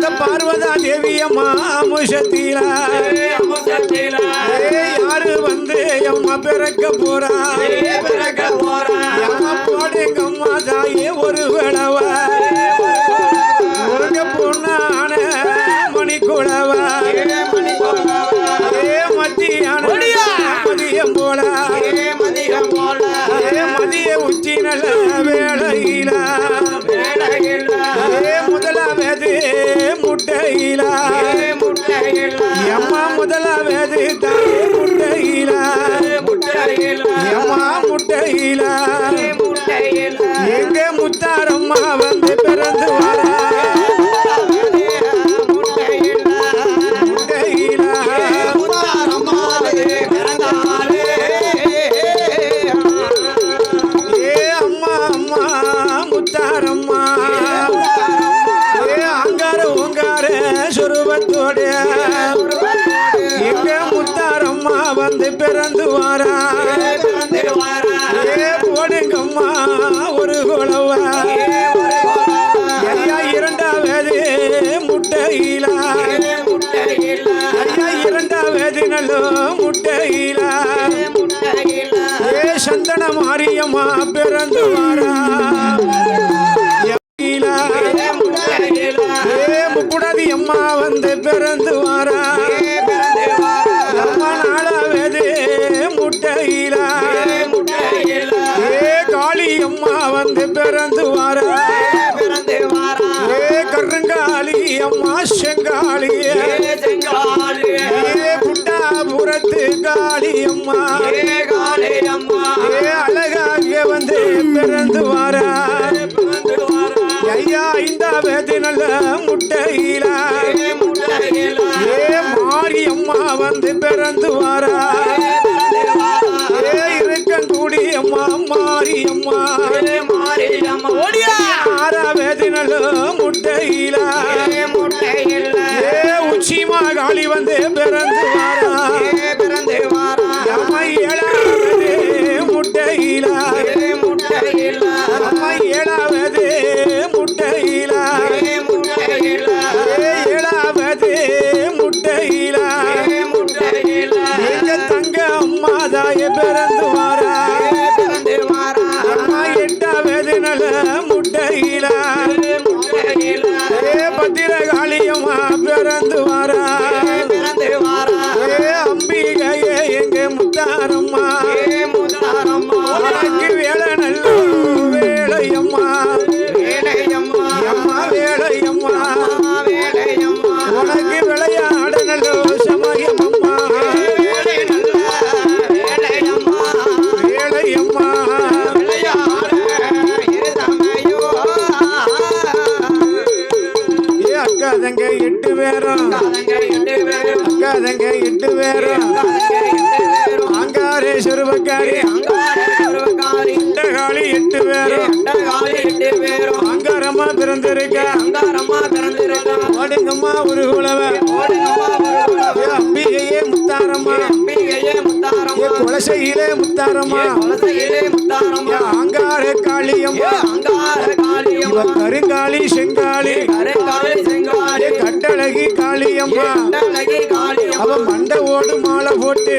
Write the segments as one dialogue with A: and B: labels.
A: அந்த பார்வதா தேவி அம்மா முஷத்திலா ஏ யாரு வந்து அம்மா பிறக்க போறா? அம்மா போடுங்க அம்மா தாயே ஒரு விளவா முட்டையில? எம்மா முதலாவது தாயே சுருபத்தோட எங்க முத்தாரம்மா வந்து பிறந்து வாரா. போடுங்கம்மா ஒரு குளவா ஐயா இரண்டாவது முட்டையிலா. ஐயா இரண்டாவது நல்ல முட்டையிலா. ஏ சந்தன மாரியம்மா பிறந்து வாரா. முக்குடாதி அம்மா வந்து பிறந்து வாரா. அம்மா நாளாவது முட்டையிலா. ஏ காளி அம்மா வந்து பிறந்து வாரா. ஏ கருங்காளி அம்மா செங்காளி. ஏ புட்டாபுரத்து காளி அம்மா. ஏ அழகாக வந்து பிறந்து வாரா. ஐயா ஐந்தாவது நல்ல முட்டையிலா ஏ மாரியம்மா வந்து பிறந்து வாரா? ஏ இருக்கங்கூடி அம்மா மாரியம்மா? ஆறாவது நல்ல முட்டையிலா? ஏ உச்சிமா காளி வந்து பிறந்து வாரா? காளி எட்டு பேரும். ஆங்காரம்மா பிறந்திருக்க ஓடுங்கம்மா ஒரு குலவ அம்பிகையே முத்தாரம்மா. ஏ குலசையிலே முத்தாரம்மா. ஏ ஆங்கார காளியம்மா. இவ கருங்காளி செங்காளி ஏ கட்டழகி காளியம்மா. அவ மண்டை ஓடு மாலை போட்டு.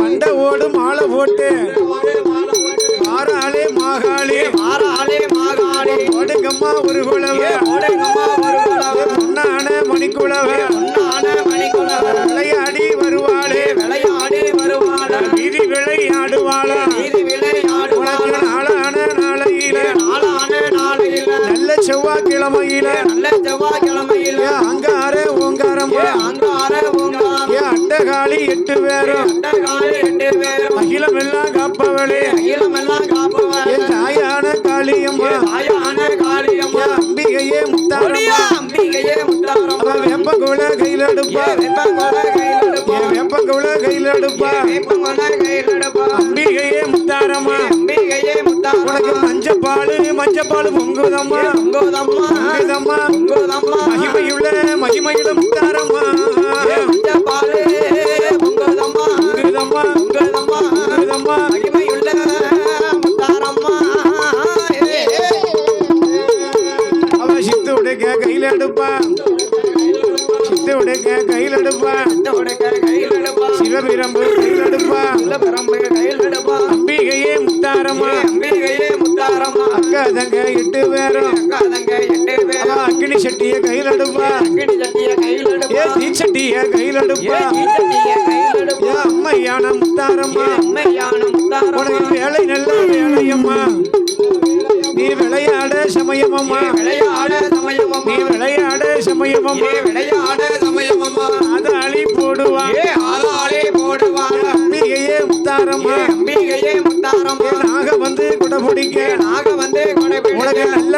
A: மண்டை ஓடு மாலை போட்டு. ஓடுங்கம்மா ஒரு குலவ ஏ பொன்னான மணிக்குலவ. விளையாடி வருவாளே. வீதி விளையாடுவாளா. உனக்கு நாளான நாளையில. நல்ல செவ்வாய்க்கிழமையில. ஏ அங்கார ஓங்காரம்மா ஏ அட்டகாளி எட்டு பேரும். அகிலம் எல்லாம் காப்பவளே. ஏ எடுப்பா ஏ வெப்பகுல கையில் எடுப்பா அம்பிகையே முத்தாரம்மா. உனக்கு மஞ்சப்பாலு மஞ்சப்பாலு பொங்குதம்மா. பொங்குதம்மா. மகிமையுள்ள மகிமையுள்ள முத்தாரம்மா. பொங்குதம்மா? பொங்குதம்மா. அவ சித்து உடைய கையில் எடுப்பா எடுப்பா. சித்து உடுக்க கையில் எடுப்பா. சிவபிரம்பு கையில் எடுப்பா. அம்பிகையே முத்தாரம்மா. அக்கா தங்க எட்டு பேரும். அக்கினி சட்டிய கையில் எடுப்பா. ஏ தீச்சட்டிய கையில் எடுப்பா. ஏ அம்மையான முத்தாரம்மா. உனக்கு வேலை நல்ல வேலையம்மா. நீ விளையாட சமயமம்மா.
B: விளையாட சமயமம்மா.
A: நீ விளையாட சமயமம்மா.
B: விளையாட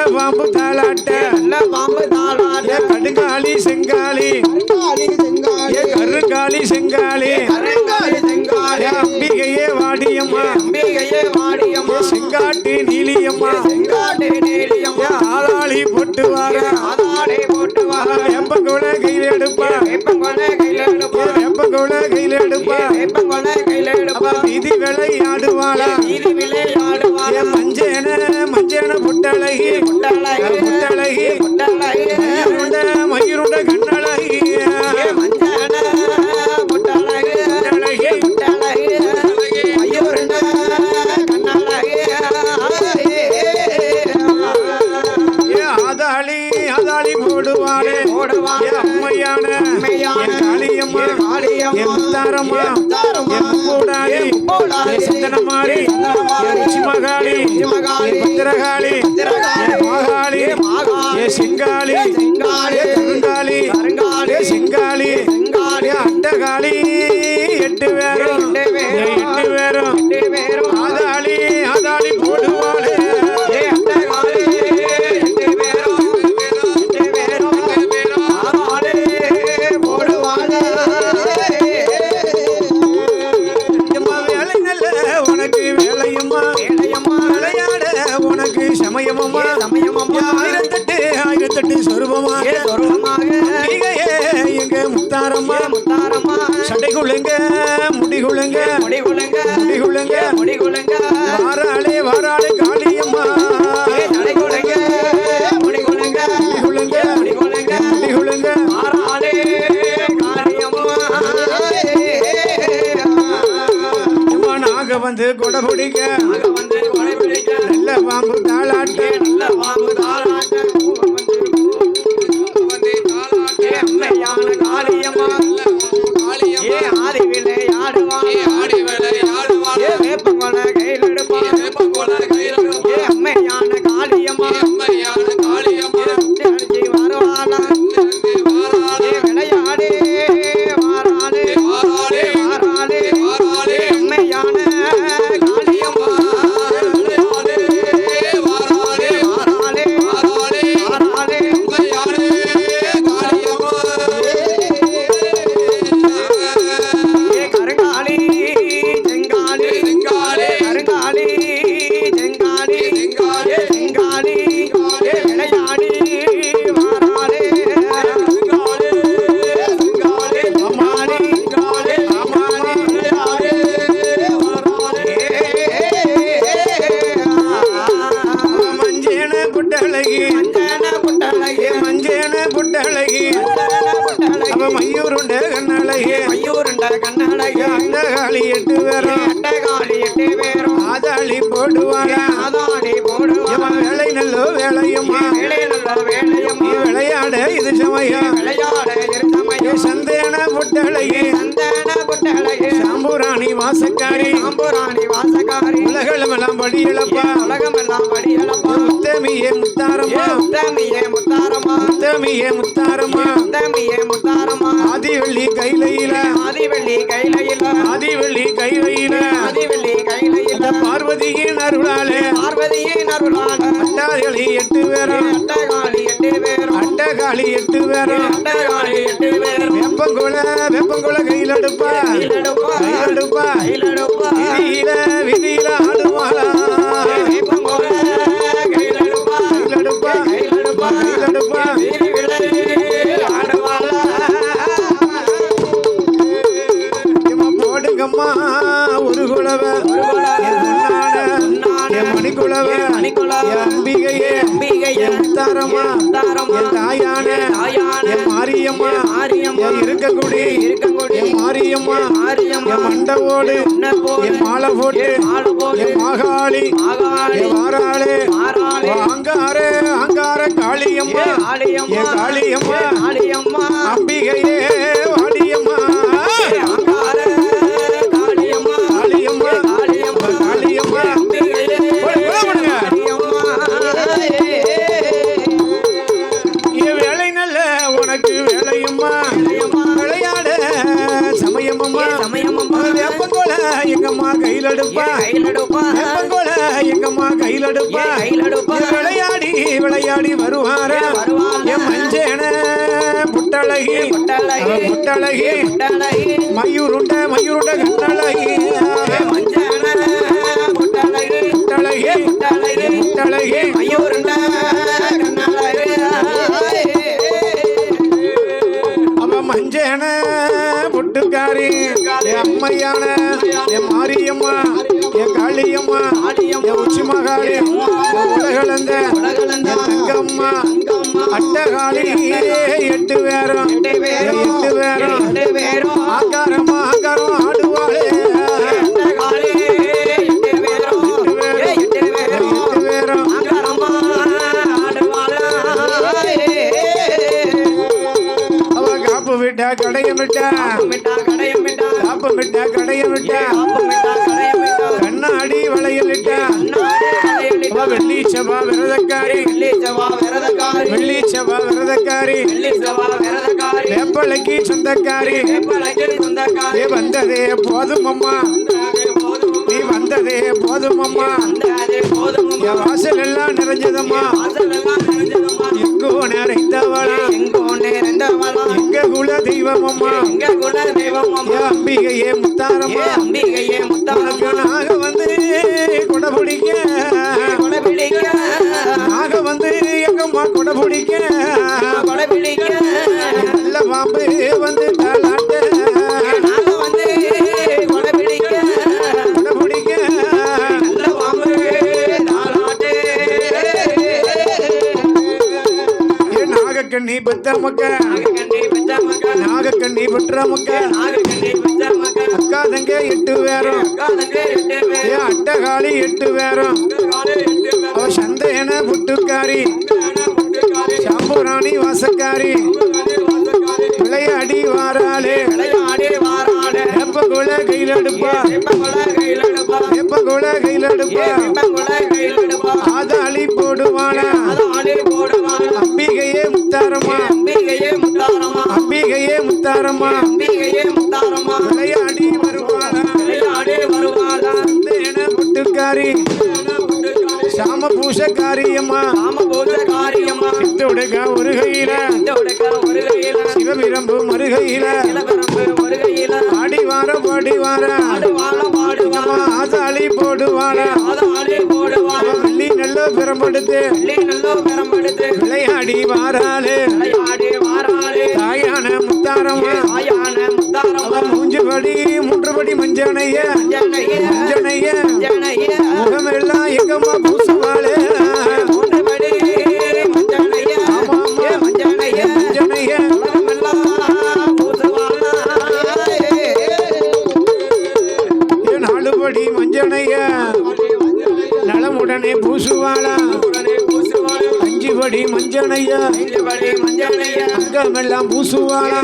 A: நல்ல பாம்பு தாளாட்ட.
B: நல்ல பாம்பு தாளாட
A: ஏ கடுங்காலி செங்காலி. ஏ கருங்காலி செங்காலி.
B: கருங்காலி செங்காலி.
A: அம்பிகையே வாடியம்மா. பத்திரகாளி. மாகாளி. ஏ செங்காளி.
B: செங்காளி.
A: ஏ செங்காளி. அண்டகாளி குடிக்க மையூருண்ட கண்ணழகி.
B: மயூருண்ட கண்ணழகி.
A: அந்த காளி எட்டு பேரும்.
B: அட்டகாளி எட்டு பேரும்.
A: ஆதாளி போடுவாளா
B: ஆதாடி போடுவான்
A: இவன் வேலை நல்லோ வேலையம்மா
B: வேலை நல்ல வேலையம்மா
A: விளையாட இது சமயம்.
B: விளையாட
A: ஏ
B: இருந்தமையும்
A: சந்தேன புட்டழகி
B: சந்தன புட்டழகி
A: சாம்பூராணி வாசக்காரி.
B: சாம்புராணி வாசகாரி
A: உலகளமெல்லாம் படி இழப்பா.
B: உலகமெல்லாம் படியலப்பா
A: முத்தமியே முத்தாரம்மா.
B: உத்தமியே முத்தாரம்மா.
A: முத்தமியே முத்தாரம்மா. பார்வதியின் அருளாலே.
B: பார்வதியின் அருளான
A: அட்டாதிகளி எட்டு பேரும்
B: அட்டகாளி எட்டு பேரும்?
A: அட்டகாளி எட்டு பேரும்
B: அட்டகாளி எட்டு பேரும்?
A: வெப்பங்குள வெப்பங்குள கையில்
B: கையிலெடுப்பா.
A: கையில்
B: கையிலெடுப்பா.
A: விதியில விதியில
B: வேப்பங்கொல கையிலெடுப்பா.
A: கையில் எடுப்பா
B: கையிலெடுப்பா.
A: கையில் எடுப்பா முத்தாரம்மா என் தாயான
B: தாயான.
A: மாரியம்மா.
B: மாரியம்மா.
A: என் இருக்கக்குடி
B: இருக்கங்குடி.
A: என் மாரியம்மா.
B: மாரியம்மா.
A: மண்டவோடு என் மாலை போட்டு என் மாகாளி. வாராளே
B: மாறாளி
A: அங்கார அங்கார காளியம்மா.
B: காளியம்மா.
A: காளியம்மா. விளையாடி வருவார? என் மஞ்சேன புட்டழகி
B: புட்டழகி.
A: புட்டழகி மயூருண்ட மயூருண்ட கண்ணழகி காளியம்மா என் உச்சி மகாளி உலகளந்த தங்கம்மா அட்டகாளி எட்டு பேரும். எட்டு பேரும். ஆக்காரமா அவ வெள்ளி செவ்வா விரதக்காரி. வெள்ளி செவ்வா விரதக்காரி. வேப்பலைக்கு சொந்தக்காரி. ஏ வந்ததே போதும் அம்மா நீ வந்ததே போதும் அம்மா என் வாசல் எல்லாம் நிறைஞ்சதம்மா. எங்கோ நிறைந்தவளா. எங்க குல தெய்வம் அம்மா என் அம்பிகையே முத்தாரம்மா. அம்பிகையே நாக வந்து கொடை பிடிக்க எங்கம்மா கொடை பிடிக்க நல்ல பாம்பு வந்து தாளாட்ட கொடை பிடிக்க ஏ நாகக்கண்ணி பெத்த மக்க. நாகக்கண்ணி பெற்ற மக்க. அக்கா தங்க எட்டு பேரும். ஏ அட்டகாளி எட்டு பேரும். அவ சந்தையன புட்டுக்காரி. சாம்புராணி வாசக்காரி. விளையாடி வாராளே. எப்பகுல கையில் எடுப்பா எப்பகுல கையில் எடுப்பா ஆதாளி போடுவானா. அம்பிகையே முத்தாரம்மா. அம்பிகையே முத்தாரம்மா. விளையாடி வருவானா சந்தையன புட்டுக்காரி. சாம பூசக்காரியம்மா சித்துடுக ஒரு கையில சிவவிரம்பு மறுகையில. பாடி வார பாடி வார அம்மா ஆதாளி போடுவானா அவ வெள்ளி நல்ல பெரம்படுத்து. விளையாடி வாராளே. தாயான முத்தாரம்மா. அவ மூஞ்சுபடி மூன்றுபடி மஞ்சனைய. மஞ்சனைய. முகமெல்லாம் எங்கம்மா பூசுவாளே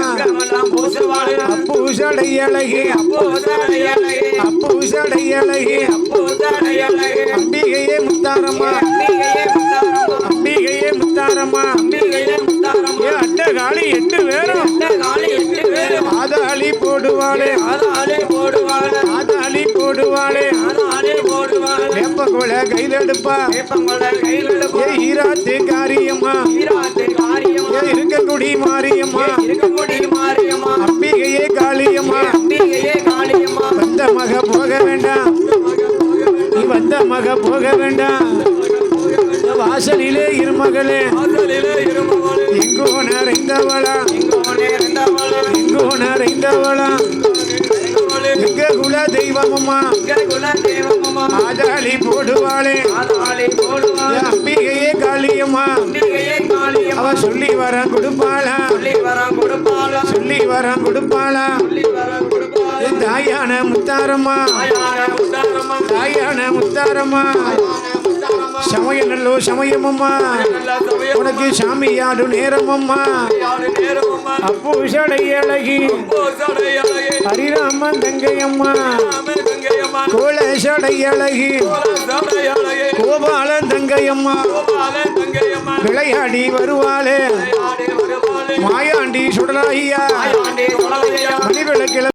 A: அங்கமெல்லாம் பூசுவாளா? அப்பூசடை அழகி. அப்பூசடை அழகி. அம்பிகையே முத்தாரம்மா. அம்பிகையே முத்தாரம்மா. அட்டகாளி எட்டு பேரும். ஆதாளி போடுவாளே. ஆதாளி போடுவாளே. வேப்பகோல கையில் எடுப்பா ஏ ஈராத்து காரியம்மா. ஏ இருக்கக்குடி மாரியம்மா அம்பிகையே மக போக வேண்டாம். நீ வந்த மக போக வேண்டாம். வாசலிலே இருமகளே எங்கோ நிறைந்தவளா எங்கோ நிறைந்தவளா எங்க குல தெய்வமம்மா ஆதாளி போடுவாளே. அம்பிகையே காளியம்மா. அவ சொல்லி வர கொடுப்பாளா?
B: சொல்லி வர கொடுப்பாளா?
A: தாயான முத்தாரம்மா. தாயான முத்தாரம்மா. சமயம் நல்லோ சமயமம்மா. உனக்கு சாமியாடு நேரமம்மா.
B: யாரு நேரமா
A: அப்போ சடை அழகி. ஹரிராமன் தங்கையம்மா. கோல சடை அழகி. கோபாலன் தங்கையம்மா. விளையாடி வருவாளே.
B: ஆடி
A: மாயாண்டி
B: உலகையா
A: மணிவிளக்கில